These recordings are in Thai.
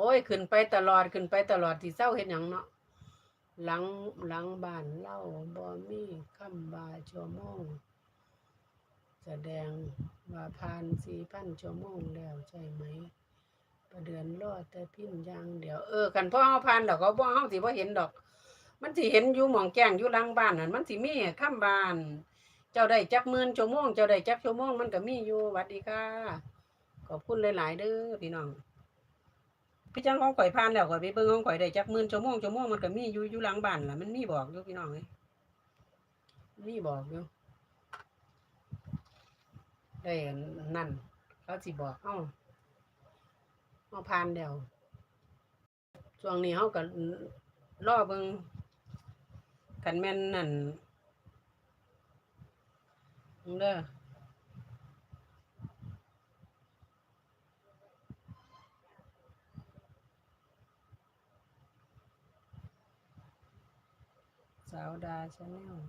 โอ้ย ขึ้นไปตลอดขึ้นไปตลอดที่เศร้าเฮ็ดหยังเนาะหลังหลังบ้านเล่าบ่มีคำบาชั่วโมง แสดงว่าผ่านสี่พันชั่วโมงแล้วใช่ไหมประเดือนรอดแต่พิมพ์ยางเดี๋ยวเออกันพ่อเฮาผ่านดอกก็บ่เฮาสิบ่เห็นดอก มันสิเห็นอยู่หม่องแก้งอยู่หลังบ้านนั่นมันสิมีคำบ้าน เจ้าได้จักหมื่นชั่วโมงเจ้าได้จักชั่วโมงมันก็มีอยู่หวัดดีค่ะขอบคุณหลาย ๆ เด้อพี่น้อง พี่จังของข่อยผ่านแล้วข่อยไปเบิ่งของข่อยได้จักหมื่นชั่วโมงชั่วโมงมันก็มีอยู่อยู่หลังบ้านล่ะมันมีบอกอยู่พี่น้องเอ้ยมีบอกอยู่ได้นั่นเขาสิบอกเฮาเฮาผ่านแล้วช่วงนี้เฮาก็รอเบิ่งกันแม่นนั่นเด้อ สาวดาชาแนล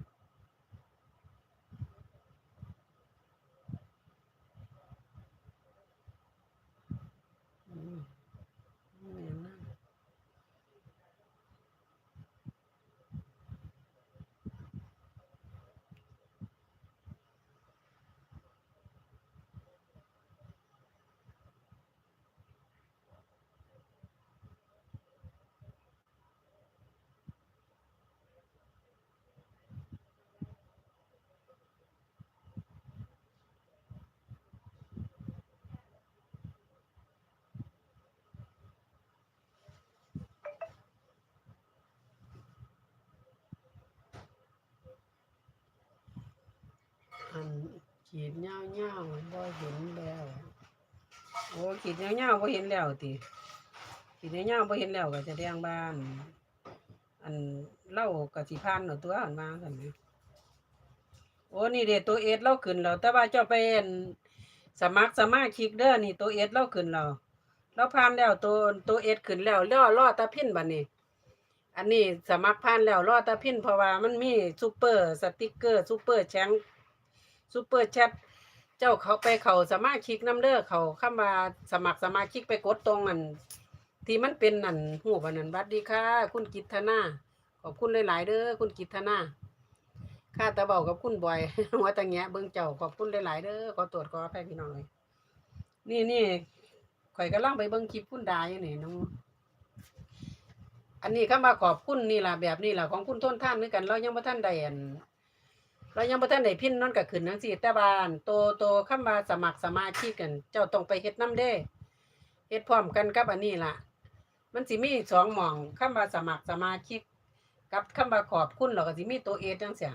อืมแม่นนะ อันขีดเงาเงาๆบ่เห็นแล้วโอ้ขีดเงาเงาๆบ่เห็นแล้วติขีดเงาเงาๆบ่เห็นแล้วก็จะแดงบ้าน อันเล่าก็สิผ่านเนาะตัวอันมาซั่นแหมโอ้นี่เด้ตัวเอสเราขึ้นแล้วแต่ว่าเจ้าไปอั่นสมัครสมาชิกเด้อนี่ตัวเอสเราขึ้นแล้วเราผ่านแล้วตัวตัวเอสขึ้นแล้วรอรอตาพินบัดนี้อันนี้สมัครผ่านแล้วรอตาพินเพราะว่ามันมีซูเปอร์สติกเกอร์ซูเปอร์แชง ซูเปอร์แชทเจ้าเขาไปเขาสมาชิกน้ำเด้อเขาเข้ามาสมัครสมาชิกไปกดตรงนั่นที่มันเป็นนั่นหูบันนั้นบัดดีค่ะ คุณกิตธนาขอบคุณหลาย ๆ เด้อคุณกิตธนาข้าตาเบากับคุณบอยหัวตะแงะเบิ่งเจ้าขอบคุณหลาย ๆ เด้อขอตรวจขออภัยพี่น้องเลยนี่นี่ข่อยก็ล่องไปเบิ่งคลิปคุณดายนี่น้องอันนี้คำว่าขอบคุณนี่ล่ะแบบนี้ล่ะของคุณต้นท่านคือกันเรายังบ่ทันได้อัน เรายังบ่ทันได้พินนั่นก็ขึ้นจังซี่แต่ว่านโตโตคำว่าสมัครสมาชิกกัน เจ้าต้องไปเฮ็ดนํเด้เฮ็ดพร้อมกันกับอันนี้ล่ะ มันสิมีสองหม่องคำว่าสมัครสมาชิก กับคำว่าขอบคุณแล้วก็สิมีตัวเอจังซี่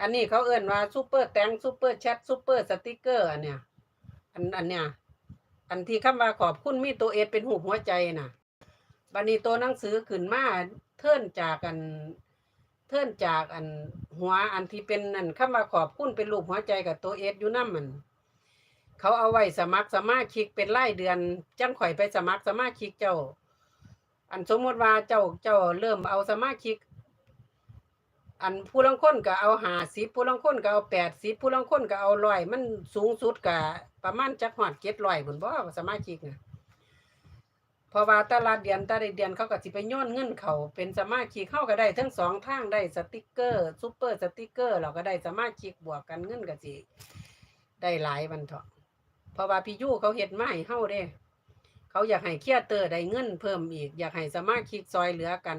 อันนี้เขาเอิ้นว่าซูเปอร์แตงซูเปอร์แชทซูเปอร์สติกเกอร์อันเนี้ยอันอันเนี้ยอันที่คำว่าขอบคุณมีตัวเอเป็นรูหัวใจน่ะบันนี้ตัวหนังสือขึ้นมาเทิ่นจากอัน เทิ่นจากอันหัวอันที่เป็นอันคำว่าขอบคุณเป็นรูปหัวใจกับตัวเอสอยู่น้ำมัน เขาเอาไว้สมัครสมาชิกเป็นรายเดือนจังข่อยไปสมัครสมาชิกเจ้า อันสมมติว่าเจ้าเจ้าเริ่มเอาสมาชิก อันผู้ลังคนก็เอาหาสิผู้ลังคนก็เอาแปดสิผู้ลังคนก็เอาร้อยมันสูงสุดก็ประมาณจักหอดเจ็ดร้อยผลบ่สมาชิกนะ เพราะว่าแต่ละเดือนแต่ละเดือนเขาก็สิไปย้อนเงินเขาเป็นสมาชิกเข้าก็ได้ทั้งสองทางได้สติกเกอร์ซูเปอร์สติกเกอร์เราก็ได้สมาชิกบวกกันเงินก็สิได้หลายวันเถาะเพราะว่าพี่ยู่เขาเฮ็ดมาให้าเด้ เขาอยากให้เครียดเตอร์ได้เงินเพิ่มอีก อยากให้สมาชิกซอยเหลือกัน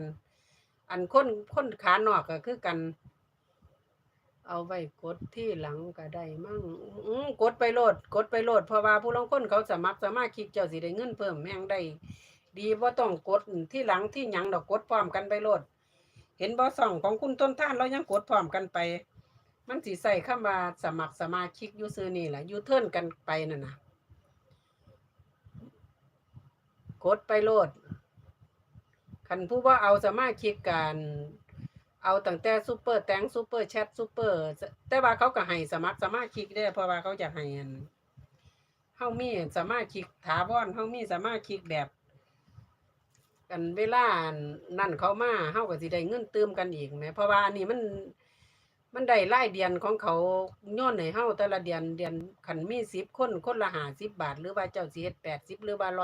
อันคนคนขานอกก็คือกัน เอาไว้กดที่หลังก็ได้มั่งอืมกดไปโหลด กดไปโหลดเพราะว่าผู้ลงคนเขาสมัครสมาชิกเจ้าสิได้เงินเพิ่มแม่งได้ดีบ่ต้องกดที่หลังที่หยังดอกกดพร้อมกันไปโหลด เห็นบ่ส่องของคุณต้นท่านเรายังกดพร้อมกันไป มันสิใส่คำว่าสมัครสมาชิกยูซื่อนี่แหละยูเทิร์นกันไปนั่นนะกดไปโหลดคันผู้ว่าเอาสมาชิกกัน เอาตั้งแต่ซูเปอร์แตงซูเปอร์แชทซูเปอร์ แต่ว่าเขาก็ให้สมัครสมาชิกได้เพราะว่าเขาจะให้อันเฮามีสมาชิกถาวรเฮามีสมาชิกแบบกันเวลานั่นเขามาเฮาก็สิได้เงินเติมกันอีกแหมเพราะว่าอันนี้มันมันได้รายเดือนของเขาย้อนให้เฮาแต่ละเดือนเดือนคันมี10คนคนละ50บาท หรือว่าเจ้าสิเฮ็ด80หรือว่า100